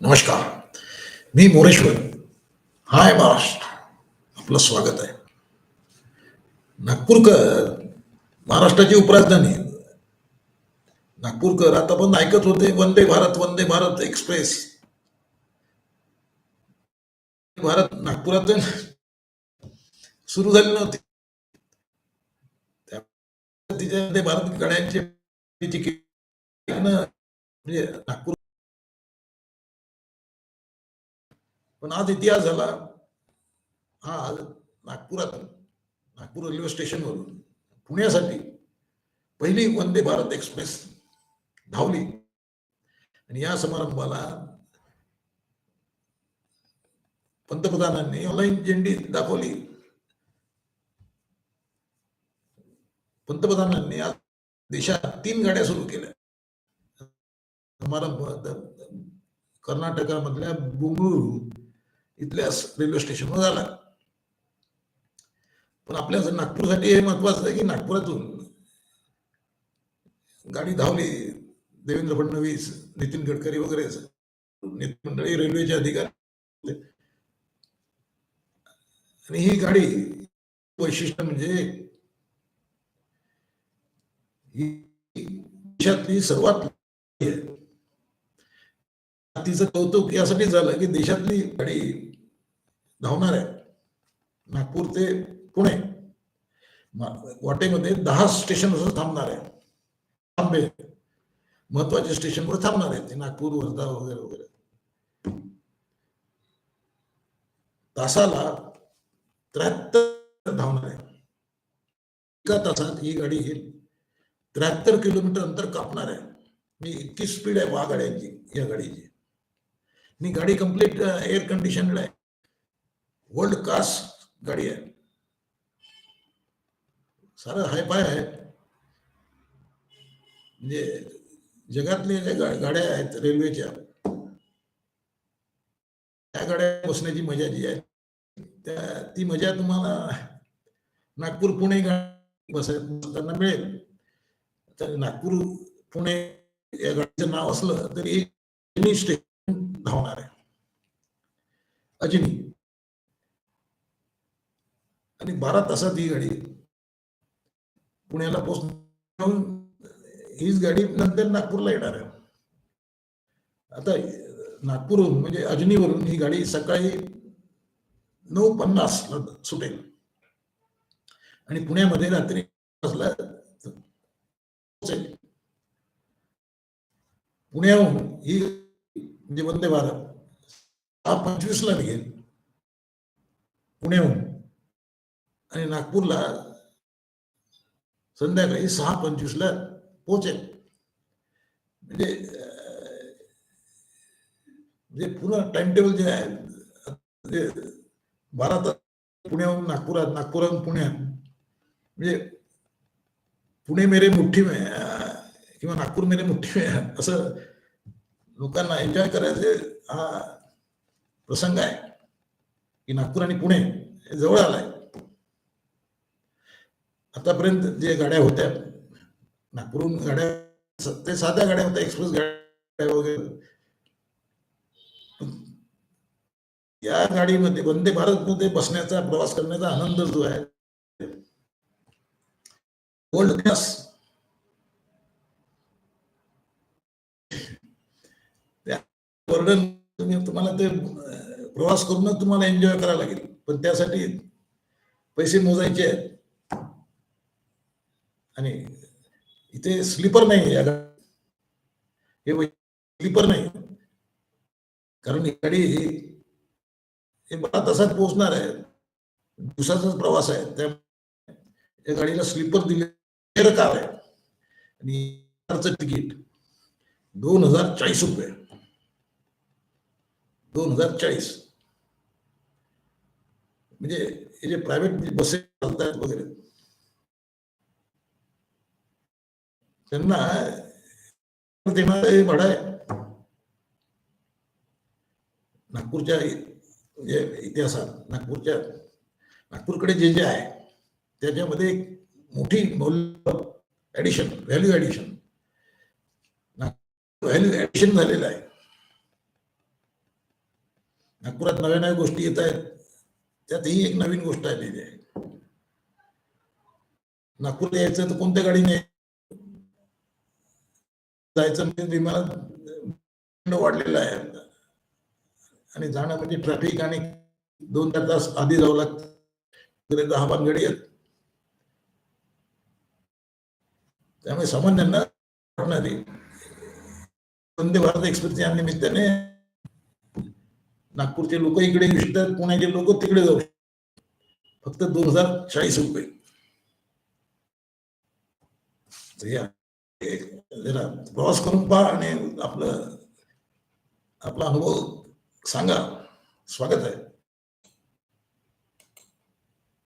नमस्कार. मी मोरेश्वर. हाय महाराष्ट्र. आपलं स्वागत आहे. नागपूरकर महाराष्ट्राची उपराजधानी. नागपूरकर आता पण ऐकत होते वंदे भारत वंदे भारत एक्सप्रेस. भारत नागपुरात सुरू झाली नव्हती. तिच्या भारत गड्यांचे तिकीट म्हणजे नागपूर पण आज इतिहास झाला. हा आज नागपुरात नागपूर रेल्वे स्टेशनवरून पुण्यासाठी पहिली वंदे भारत एक्सप्रेस धावली. आणि या समारंभाला पंतप्रधानांनी ऑनलाईन झेंडी दाखवली. पंतप्रधानांनी आज देशात तीन गाड्या सुरू केल्या. समारंभ कर्नाटकामधल्या बुंगळुरू इथल्याच रेल्वे स्टेशनवर झाला. पण आपल्या जर नागपूरसाठी हे महत्वाचं आहे की नागपुरातून गाडी धावली देवेंद्र फडणवीस नितीन गडकरी वगैरे मंडळी रेल्वेचे अधिकारी आणि ही गाडी वैशिष्ट्य म्हणजे ही देशातली सर्वात तिचं कौतुक यासाठी झालं की देशातली गाडी धावणार. आहे नागपूर ते पुणे वाटेमध्ये दहा स्टेशन असं थांबणार. आहे थांबे महत्त्वाचे स्टेशनवर थांबणार. आहे ते नागपूर वर्धा वगैरे वगैरे. तासाला त्र्याहत्तर धावणार. आहे एका तासात ही गाडी त्र्याहत्तर किलोमीटर अंतर कापणार. आहे मी इतकी स्पीड आहे वा गाड्यांची या गाडीची. मी गाडी कंप्लीट एअर कंडिशनड आहे. वर्ल्ड क्लास गाडी है। सारं हाय पाय आहे म्हणजे जगातले जे गाड्या आहेत रेल्वेच्या त्या गाड्या मज़ा जी त्या, ती मज़ा तुम्हाला नागपूर पुणे गाडी तर नागपूर पुणे या गाडीचं नाव असलं तरी एक स्टेशन धावणार आहे। अजिनी आणि बारा तासात ही गाडी पुण्याला पोहोचून हीच गाडी नंतर नागपूरला येणार आहे. आता नागपूरहून म्हणजे अजनीवरून ही गाडी सकाळी नऊ पन्नास सुटेल. आणि पुण्यामध्ये रात्री पुण्याहून ही म्हणजे वंदे भारत हा पंचवीस ला निघेल. पुण्याहून. आणि नागपूरला संध्याकाळी सहा पंचवीसला पोहोचेल. म्हणजे म्हणजे पूर्ण टाइम टेबल जे आहे म्हणजे बारा तास पुण्याहून नागपुरात नागपुराहून पुण्यात म्हणजे पुणे मेरे मुठ्ठी में किंवा नागपूर मेरे मुठ्ठी में असं लोकांना एन्जॉय करायचे हा प्रसंग आहे. की नागपूर आणि पुणे हे जवळ आलाय. आतापर्यंत जे गाड्या होत्या नागपूरहून गाड्या ते साध्या गाड्या होत्या एक्सप्रेस गाड्या वगैरे. या गाडीमध्ये वंदे भारत मध्ये बसण्याचा प्रवास करण्याचा आनंद जो आहे वर्ल्ड क्लास वर्णन तुम्ही तुम्हाला ते प्रवास करूनच तुम्हाला एन्जॉय करायला लागेल. पण त्यासाठी पैसे मोजायचे आहेत. आणि इथे स्लीपर नाही या गाडी हे स्लीपर नाही. कारण ही गाडी हे बारा तासात पोहोचणार आहे. दिवसाचाच प्रवास आहे. त्या या गाडीला स्लीपर दिले कार आहे. आणि कारचं तिकीट दोन हजार चाळीस रुपये. दोन हजार चाळीस. म्हणजे हे जे प्रायव्हेट बसेस चालतात वगैरे त्यांना देणार भाडं आहे नागपूरच्या इतिहासात नागपूरच्या नागपूरकडे जे जे आहे त्याच्यामध्ये एक मोठी addition value addition value addition झालेलं आहे नागपुरात नव्या नव्या गोष्टी येत आहेत त्यात ही एक नवीन गोष्ट आलेली आहे नागपूरला यायचं तर कोणत्या गाडीने जायचं म्हणजे विमान वाढलेलं आहे. आणि जाणं म्हणजे ट्रॅफिक आणि दोन चार तास आधी जावं लागतं. तिकडे दहा बारा आहेत. त्यामुळे सामान्यांना वाटणारी वंदे भारत एक्सप्रेसच्या निमित्ताने नागपूरचे लोक इकडे येऊ शकतात पुण्याचे लोक तिकडे जाऊ शकतात. फक्त दोन हजार चाळीस रुपये. या जरा प्रवास करून पहा आणि आपलं आपला अनुभव सांगा. स्वागत आहे.